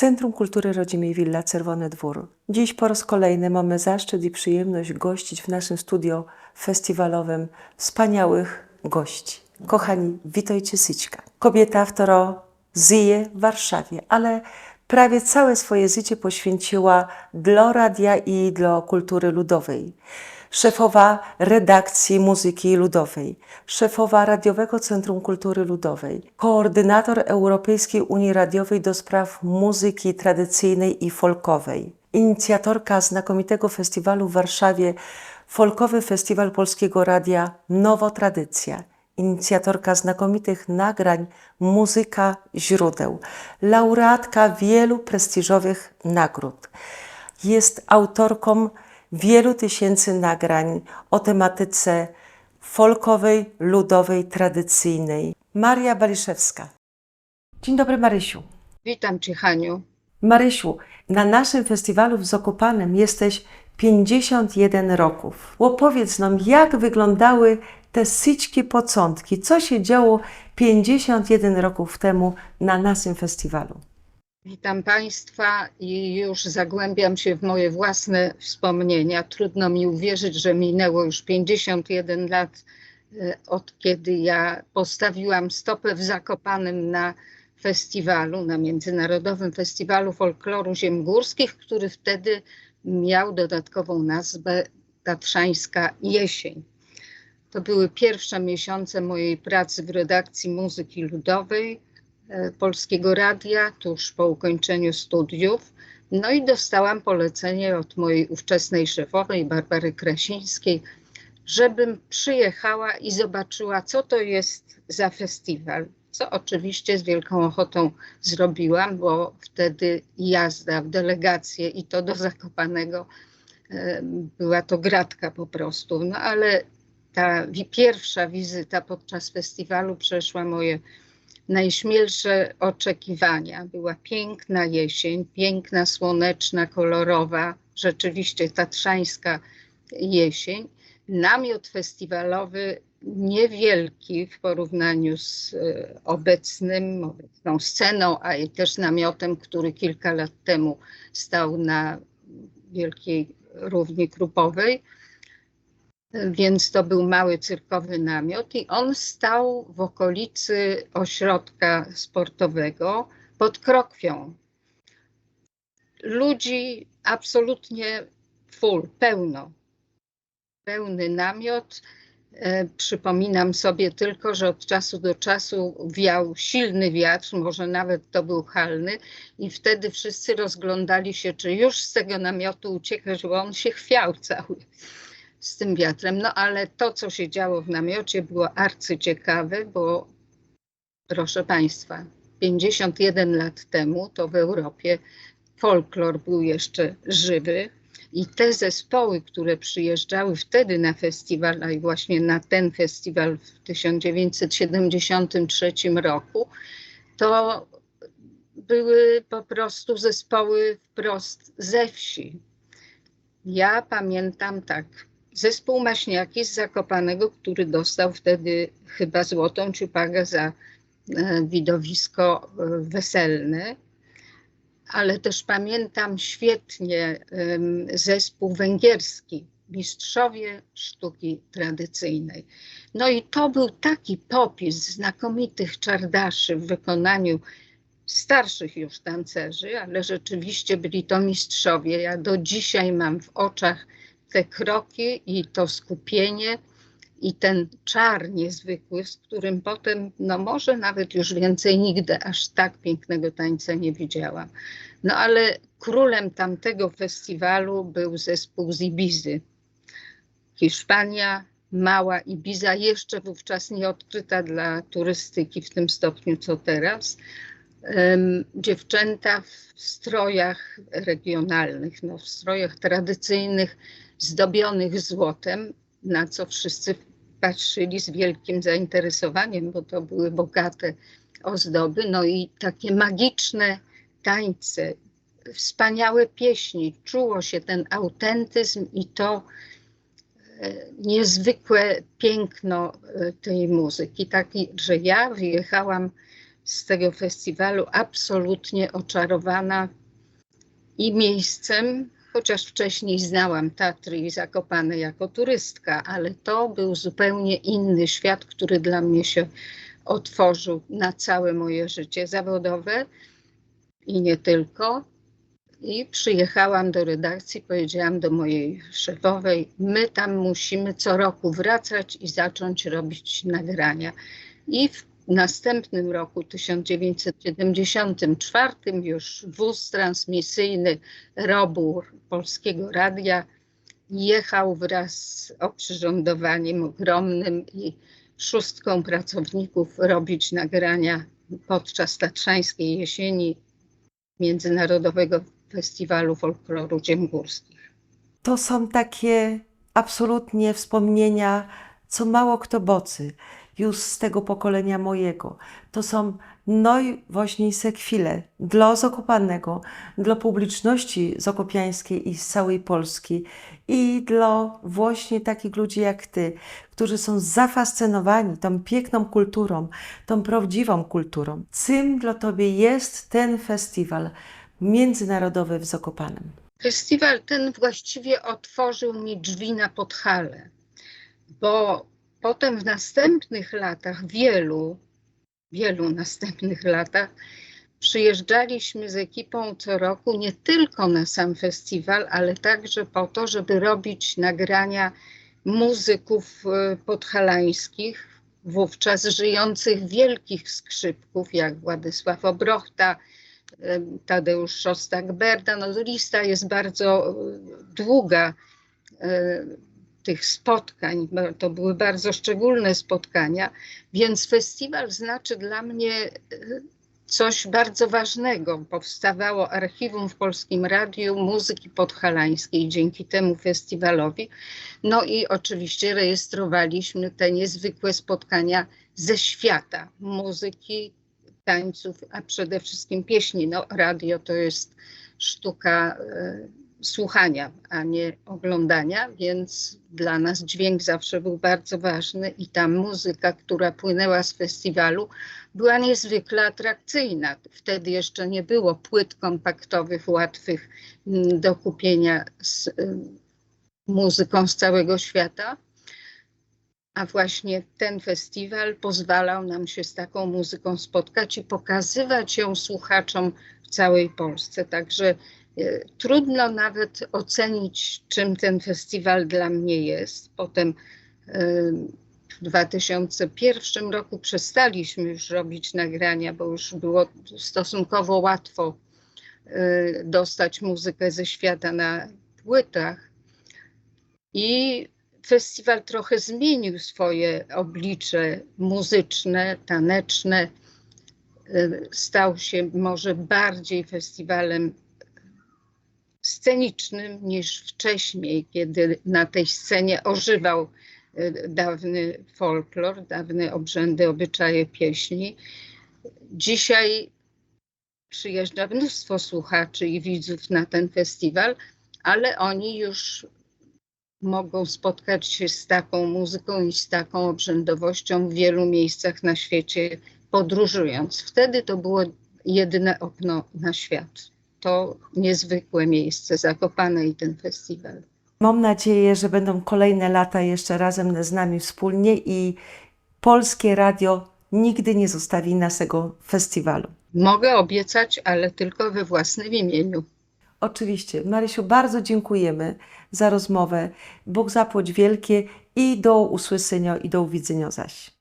Centrum Kultury Rodzimej Willa Czerwony Dwór. Dziś po raz kolejny mamy zaszczyt i przyjemność gościć w naszym studio festiwalowym wspaniałych gości. Kochani, witajcie Syćka. Kobieta, która żyje w Warszawie, ale prawie całe swoje życie poświęciła dla radia i dla kultury ludowej. Szefowa redakcji muzyki ludowej, szefowa Radiowego Centrum Kultury Ludowej, koordynator Europejskiej Unii Radiowej do spraw muzyki tradycyjnej i folkowej, inicjatorka znakomitego festiwalu w Warszawie, Folkowy Festiwal Polskiego Radia Nowo Tradycja, inicjatorka znakomitych nagrań Muzyka Źródeł, laureatka wielu prestiżowych nagród. Jest autorką wielu tysięcy nagrań o tematyce folkowej, ludowej, tradycyjnej. Maria Baliszewska. Dzień dobry Marysiu. Witam Cię, Haniu. Marysiu, na naszym festiwalu w Zakopanem jesteś 51 roków. Opowiedz nam, jak wyglądały te syćkie początki, co się działo 51 roków temu na naszym festiwalu. Witam Państwa i już zagłębiam się w moje własne wspomnienia. Trudno mi uwierzyć, że minęło już 51 lat e, od kiedy ja postawiłam stopę w Zakopanem na festiwalu, na Międzynarodowym Festiwalu Folkloru Ziem Górskich, który wtedy miał dodatkową nazwę Tatrzańska Jesień. To były pierwsze miesiące mojej pracy w redakcji muzyki ludowej Polskiego Radia, tuż po ukończeniu studiów. No i dostałam polecenie od mojej ówczesnej szefowej, Barbary Krasińskiej, żebym przyjechała i zobaczyła, co to jest za festiwal. Co oczywiście z wielką ochotą zrobiłam, bo wtedy jazda w delegację i to do Zakopanego e, była to gratka po prostu. No ale ta pierwsza wizyta podczas festiwalu przeszła moje najśmielsze oczekiwania. Była piękna jesień, piękna, słoneczna, kolorowa, rzeczywiście tatrzańska jesień. Namiot festiwalowy niewielki w porównaniu z e, obecnym, obecną sceną, a i też namiotem, który kilka lat temu stał na Wielkiej Równi Krupowej więc to był mały cyrkowy namiot i on stał w okolicy ośrodka sportowego pod Krokwią. Ludzi absolutnie full, pełno. Pełny namiot. E, przypominam sobie tylko, że od czasu do czasu wiał silny wiatr, może nawet to był halny, i wtedy wszyscy rozglądali się, czy już z tego namiotu uciekać, bo on się chwiał cały z tym wiatrem. No ale to, co się działo w namiocie, było arcyciekawe, bo proszę Państwa, 51 lat temu to w Europie folklor był jeszcze żywy i te zespoły, które przyjeżdżały wtedy na festiwal, a i właśnie na ten festiwal w 1973 roku, to były po prostu zespoły wprost ze wsi. Ja pamiętam tak, zespół Maśniaki z Zakopanego, który dostał wtedy chyba złotą ciupagę za e, widowisko e, weselne, ale też pamiętam świetnie zespół węgierski, mistrzowie sztuki tradycyjnej. No i to był taki popis znakomitych czardaszy w wykonaniu starszych już tancerzy, ale rzeczywiście byli to mistrzowie. Ja do dzisiaj mam w oczach te kroki i to skupienie i ten czar niezwykły, z którym potem, no może nawet już więcej nigdy aż tak pięknego tańca nie widziałam. No ale królem tamtego festiwalu był zespół z Ibizy. Hiszpania, mała Ibiza, jeszcze wówczas nie odkryta dla turystyki w tym stopniu co teraz. Em, dziewczęta w strojach regionalnych, no, w strojach tradycyjnych, zdobionych złotem, na co wszyscy patrzyli z wielkim zainteresowaniem, bo to były bogate ozdoby, no i takie magiczne tańce, wspaniałe pieśni. Czuło się ten autentyzm i to e, niezwykłe piękno e, tej muzyki. Taki, że ja wyjechałam z tego festiwalu absolutnie oczarowana i miejscem, chociaż wcześniej znałam Tatry i Zakopane jako turystka, ale to był zupełnie inny świat, który dla mnie się otworzył na całe moje życie zawodowe i nie tylko. I przyjechałam do redakcji, powiedziałam do mojej szefowej: My tam musimy co roku wracać i zacząć robić nagrania. I w następnym roku, 1974, już wóz transmisyjny Robur Polskiego Radia jechał wraz z oprzyrządowaniem ogromnym i szóstką pracowników robić nagrania podczas Tatrzańskiej Jesieni Międzynarodowego Festiwalu Folkloru Ziemgórskich. To są takie absolutnie wspomnienia, co mało kto bocy, już z tego pokolenia mojego. To są najważniejsze chwile dla Zakopanego, dla publiczności zakopiańskiej i z całej Polski i dla właśnie takich ludzi jak Ty, którzy są zafascynowani tą piękną kulturą, tą prawdziwą kulturą. Czym dla Tobie jest ten festiwal międzynarodowy w Zakopanem? Festiwal ten właściwie otworzył mi drzwi na Podhale, bo potem w następnych latach, wielu, wielu następnych latach, przyjeżdżaliśmy z ekipą co roku nie tylko na sam festiwal, ale także po to, żeby robić nagrania muzyków e, podhalańskich, wówczas żyjących wielkich skrzypków, jak Władysław Obrochta, e, Tadeusz Szostak-Berda. No, lista jest bardzo e, długa tych spotkań. To były bardzo szczególne spotkania, więc festiwal znaczy dla mnie e, coś bardzo ważnego. Powstawało archiwum w Polskim Radiu Muzyki Podhalańskiej dzięki temu festiwalowi. No i oczywiście rejestrowaliśmy te niezwykłe spotkania ze świata muzyki, tańców, a przede wszystkim pieśni. No, radio to jest sztuka e, słuchania, a nie oglądania, więc dla nas dźwięk zawsze był bardzo ważny i ta muzyka, która płynęła z festiwalu, była niezwykle atrakcyjna. Wtedy jeszcze nie było płyt kompaktowych łatwych mm, do kupienia z y, muzyką z całego świata. A właśnie ten festiwal pozwalał nam się z taką muzyką spotkać i pokazywać ją słuchaczom w całej Polsce. Także trudno nawet ocenić, czym ten festiwal dla mnie jest. Potem e, w 2001 roku przestaliśmy już robić nagrania, bo już było stosunkowo łatwo e, dostać muzykę ze świata na płytach. I festiwal trochę zmienił swoje oblicze muzyczne, taneczne. Y, Stał się może bardziej festiwalem scenicznym niż wcześniej, kiedy na tej scenie ożywał y, dawny folklor, dawne obrzędy, obyczaje pieśni. Dzisiaj przyjeżdża mnóstwo słuchaczy i widzów na ten festiwal, ale oni już mogą spotkać się z taką muzyką i z taką obrzędowością w wielu miejscach na świecie, podróżując. Wtedy to było jedyne okno na świat. To niezwykłe miejsce, Zakopane i ten festiwal. Mam nadzieję, że będą kolejne lata jeszcze razem z nami wspólnie i Polskie Radio nigdy nie zostawi naszego festiwalu. Mogę obiecać, ale tylko we własnym imieniu. Oczywiście. Marysiu, bardzo dziękujemy za rozmowę. Bóg zapłać wielkie i do usłyszenia i do uwidzenia zaś.